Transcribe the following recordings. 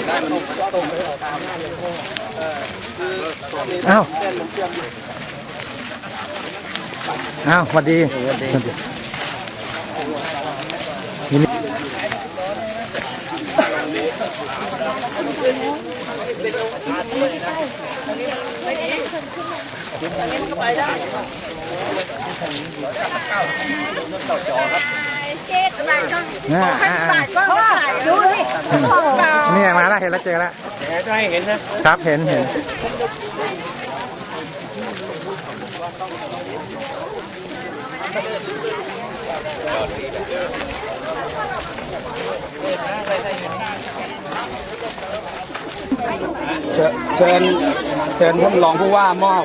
อกได้มันตรงอ้าวอ้าวสวัสดียินดี เจ็ดบาทก็อ่าอ่าอ่าก็ถ่ายดูสินี่มาแล้วเห็นแล้วเจอแล้วจะให้เห็นนะครับเห็นเห็นเชิญเชิญเชิญท่านรองผู้ว่ามอบ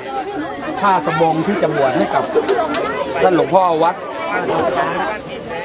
ผ้าสบงที่จะบวชให้กับท่านหลวงพ่อวัด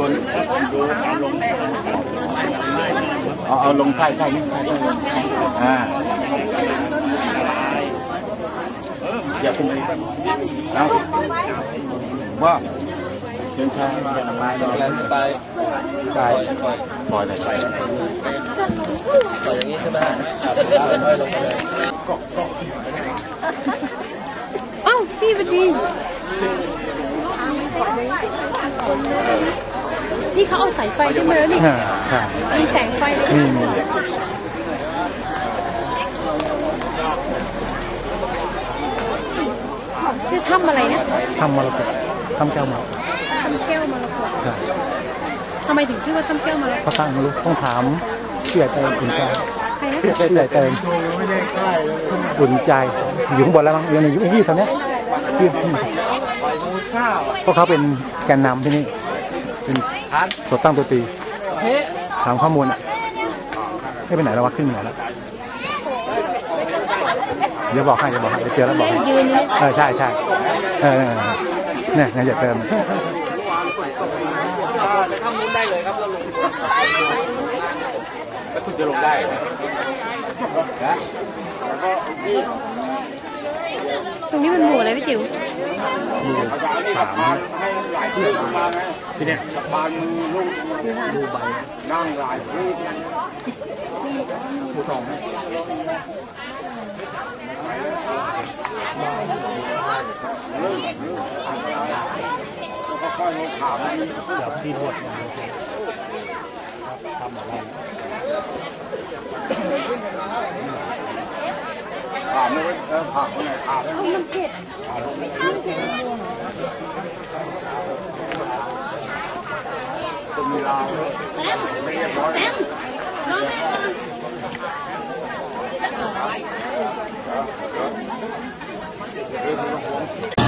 บนดูเอาลงเอาเอาลงใต้ใต้นี่ใต้ใต้อ่าอย่าขึ้นไปเอาว่าเชิญชายอย่าระบายเลยแล้วไปปล่อยเลยไปต่ออย่างนี้ใช่ไหมครับค่อยลงไปเลยเอ้าพี่พอดี นี่เขาเอาสายไฟขึ้นมาแล้วนี่อ่าใช่มีแสงไฟเลยนี่มีชื่อถ้ำอะไรนะทำมรกตทำแก้วมรกตถ้ำแก้วมรกตใช่ทำไมถึงชื่อว่าถ้ำแก้วมรกตเขาตั้งไม่รู้ต้องถามผู้ใหญ่เติมอุ่นใจใครนะผู้ใหญ่เติมอุ่นใจอยู่ข้างบนแล้วมั้งยังอยู่ที่ตอนเนี้ยที่เพราะเขาเป็นแกนนำที่นี่ เป็นตัวตั้งตัวตีถามข้อมูลอะไม่ไปไหนแล้ววะขึ้นเหนือแล้วเดี๋ยวบอกให้เดี๋ยวบอกให้เดี๋ยวเจอแล้วบอกให้ยืนอยู่เออใช่ใช่เออเนี่ยงั้นอย่าเติมไปทำนู้นได้เลยครับเราลงแล้วคุณจะลงได้เหรอตรงนี้มันหมู่อะไรพี่จิ๋ว มูสามให้หลายที่เนี่ยบานมือลูกนั่งหลายผู้ผู้สองค่อยๆลงขาวมันเดี๋ยวพี่โททำอะไรามไม่เออถามไม่ถามเอ้ามันเผ็ดจะมีลาวไม่เรียบร้อยเ